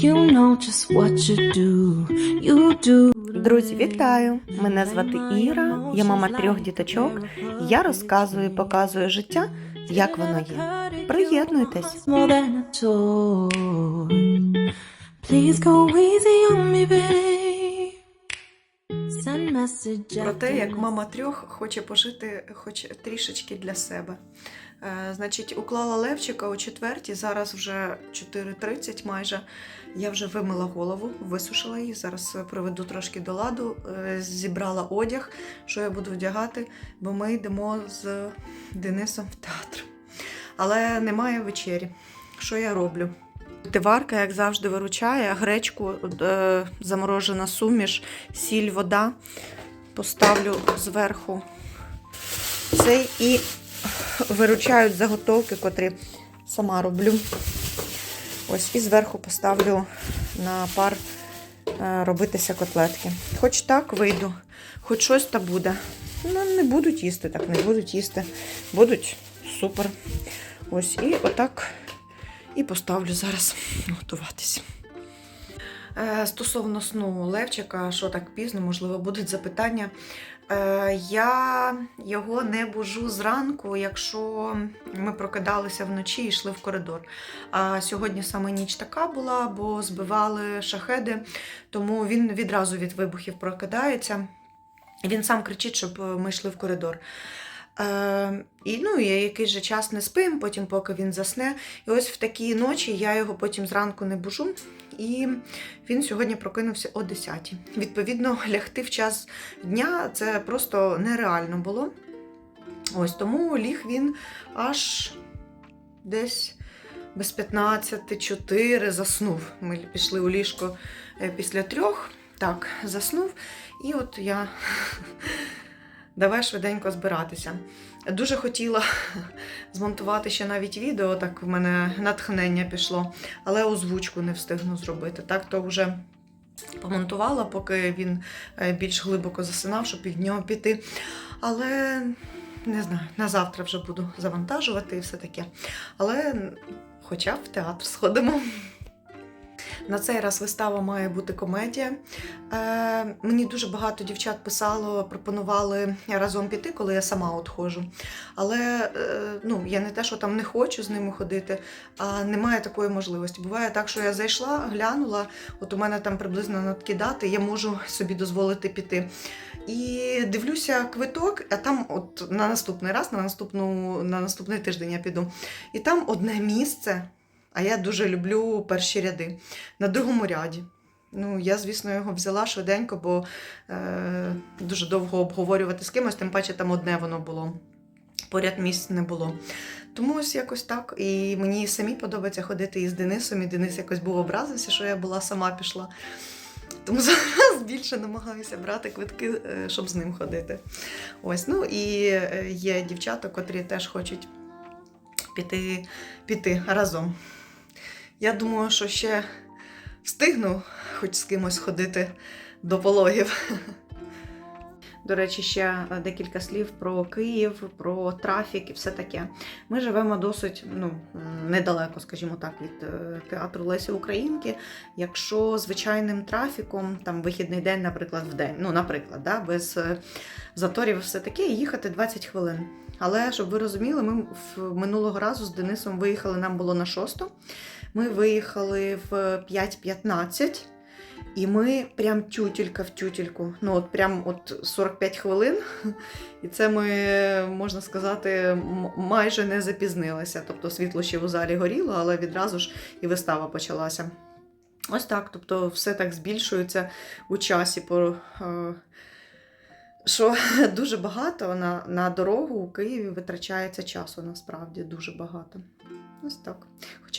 You know just what you do. You do. Друзі, вітаю! Мене звати Іра, я мама трьох діточок. Я розказую і показую життя, як воно є. Приєднуйтесь. More than a toy. Please go easy on me, babe. Send message Про те, after як мама трьох хоче пожити хоч трішечки для себе. Е, значить, уклала Левчика о четвертій, зараз вже 4.30 майже. Я вже вимила голову, висушила її. Зараз приведу трошки до ладу, е, зібрала одяг, що я буду вдягати, бо ми йдемо з Денисом в театр. Але немає вечері. Що я роблю? Тиварка, як завжди, виручає, гречку, е, заморожена суміш, сіль, вода. Поставлю зверху цей і виручають заготовки, котрі сама роблю. Ось, і зверху поставлю на пар е, робитися котлетки. Хоч так вийду, хоч щось та буде. Ну, не будуть їсти, так не будуть їсти. Будуть супер. Ось, і отак і поставлю зараз готуватися. Е, Стосовно сну Левчика, що так пізно, можливо, будуть запитання. Е, Я його не бужу зранку, якщо ми прокидалися вночі і йшли в коридор. А сьогодні саме ніч така була, бо збивали шахеди, тому він відразу від вибухів прокидається. Він сам кричить, щоб ми йшли в коридор. Е, і ну, і якийсь же час не спим, потім поки він засне. І ось в такі ночі я його потім зранку не бужу. І він сьогодні прокинувся о 10 Відповідно, лягти в час дня це просто нереально було. Ось тому ліг він аж десь без 15, 4 заснув. Ми пішли у ліжко е, після трьох. Так, заснув. І от я давай швиденько збиратися. Дуже хотіла змонтувати ще навіть відео, так в мене натхнення пішло, але озвучку не встигну зробити. Так то вже помонтувала, поки він е, більш глибоко засинав, щоб від нього піти. Але не знаю, на завтра вже буду завантажувати і все таке. Але хоча б в театр сходимо. На цей раз вистава має бути комедія. Е, мені дуже багато дівчат писало, пропонували разом піти, коли я сама от. Але е, ну, я не те, що там не хочу з ними ходити, а немає такої можливості. Буває так, що я зайшла, глянула, от у мене там приблизно надкидати, я можу собі дозволити піти. І дивлюся квиток, а там от на наступний раз, на, наступну, на наступний тиждень я піду. І там одне місце. А я дуже люблю перші ряди на другому ряді. Ну, я, звісно, його взяла швиденько, бо е, дуже довго обговорювати з кимось, тим паче там одне воно було. Поряд місць не було. Тому ось якось так. І мені самі подобається ходити із Денисом, і Денис якось був образився, що я була сама пішла. Тому зараз більше намагаюся брати квитки, е, щоб з ним ходити. Ось, ну і е, є дівчата, котрі теж хочуть піти, піти разом. Я думаю, що ще встигну хоч з кимось ходити до пологів. До речі, ще декілька слів про Київ, про трафік і все таке. Ми живемо досить ну, недалеко, скажімо так, від е, театру Лесі Українки. Якщо звичайним трафіком, там вихідний день, наприклад, в день, ну, наприклад, да, без е, заторів все таке, їхати 20 хвилин. Але щоб ви розуміли, ми минулого разу з Денисом виїхали, нам було на 6. Ми виїхали в 5.15. І ми прям тютелька в тютельку. Ну, от прям от 45 хвилин. І це ми, можна сказати, майже не запізнилися. Тобто світло ще в залі горіло, але відразу ж і вистава почалася. Ось так. Тобто, все так збільшується у часі. Е, що дуже багато на, на дорогу у Києві витрачається часу, насправді дуже багато. Ось так.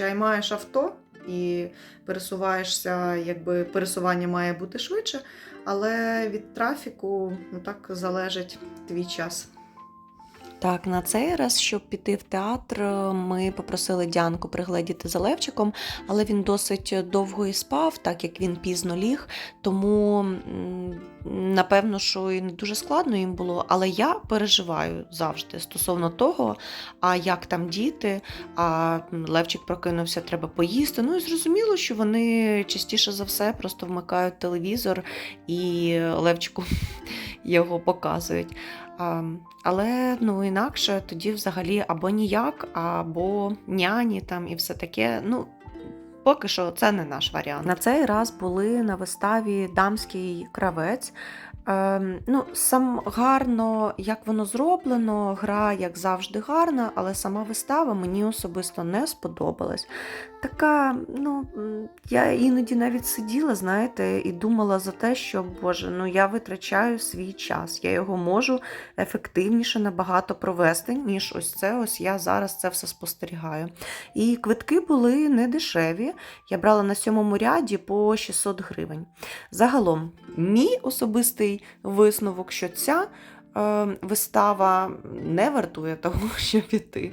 І маєш авто, і пересуваєшся, якби пересування має бути швидше, але від трафіку ну, так залежить твій час. Так, на цей раз, щоб піти в театр, ми попросили Діанку пригледіти за Левчиком, але він досить довго і спав, так як він пізно ліг. Тому напевно, що і не дуже складно їм було. Але я переживаю завжди стосовно того, а як там діти, а Левчик прокинувся, треба поїсти. Ну і зрозуміло, що вони частіше за все просто вмикають телевізор і Левчику його показують. Але ну інакше тоді взагалі або ніяк, або няні там і все таке. Ну, поки що це не наш варіант. На цей раз були на виставі дамський кравець. Ем, ну, сам гарно, як воно зроблено, гра, як завжди, гарна, але сама вистава мені особисто не сподобалась. Така, ну, я іноді навіть сиділа, знаєте, і думала за те, що, Боже, ну я витрачаю свій час, я його можу ефективніше набагато провести, ніж ось це. Ось я зараз це все спостерігаю. І квитки були не дешеві. Я брала на сьомому ряді по 600 гривень. Загалом, мій особистий висновок, що ця е, вистава не вартує того, щоб піти.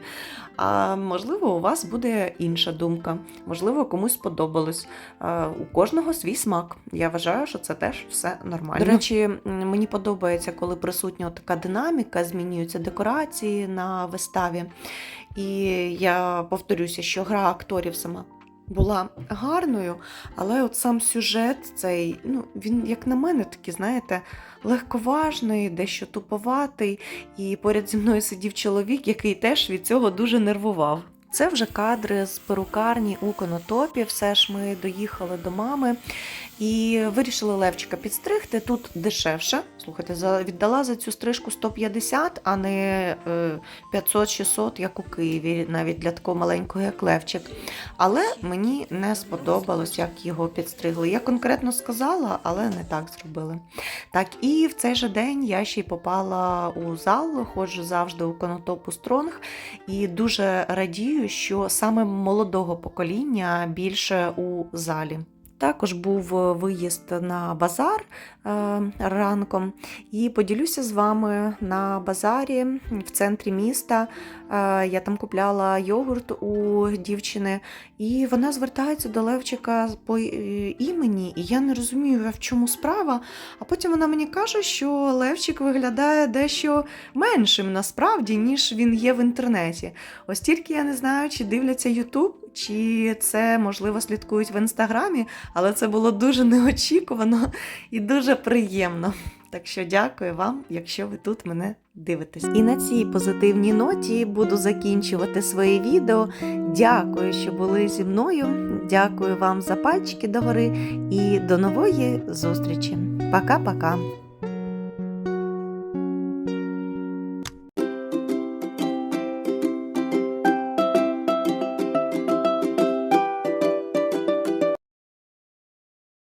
А можливо, у вас буде інша думка, можливо, комусь сподобалось. Е, у кожного свій смак. Я вважаю, що це теж все нормально. До речі, мені подобається, коли присутня така динаміка, змінюються декорації на виставі. І я повторюся, що гра акторів сама була гарною, але от сам сюжет цей, ну, він, як на мене, такий, знаєте, легковажний, дещо туповатий. І поряд зі мною сидів чоловік, який теж від цього дуже нервував. Це вже кадри з перукарні у конотопі. Все ж ми доїхали до мами і вирішили Левчика підстригти. Тут дешевше. Слухайте, віддала за цю стрижку 150, а не е, 500-600, як у Києві, навіть для такого маленького, як Левчик. Але мені не сподобалось, як його підстригли. Я конкретно сказала, але не так зробили. Так, і в цей же день я ще й попала у зал, ходжу завжди у конотопу Стронг, і дуже радію, що саме молодого покоління більше у залі. Також був е, виїзд на базар е, ранком, і поділюся з вами на базарі в центрі міста. Е, я там купляла йогурт у дівчини, і вона звертається до Левчика по імені, і я не розумію, в чому справа. А потім вона мені каже, що Левчик виглядає дещо меншим насправді, ніж він є в інтернеті. Ось тільки я не знаю, чи дивляться Ютуб, чи це можливо слідкують в інстаграмі, але це було дуже неочікувано і дуже приємно. Так що дякую вам, якщо ви тут мене дивитесь. І на цій позитивній ноті буду закінчувати своє відео. Дякую, що були зі мною. Дякую вам за пальчики догори і до нової зустрічі. Пока-пока.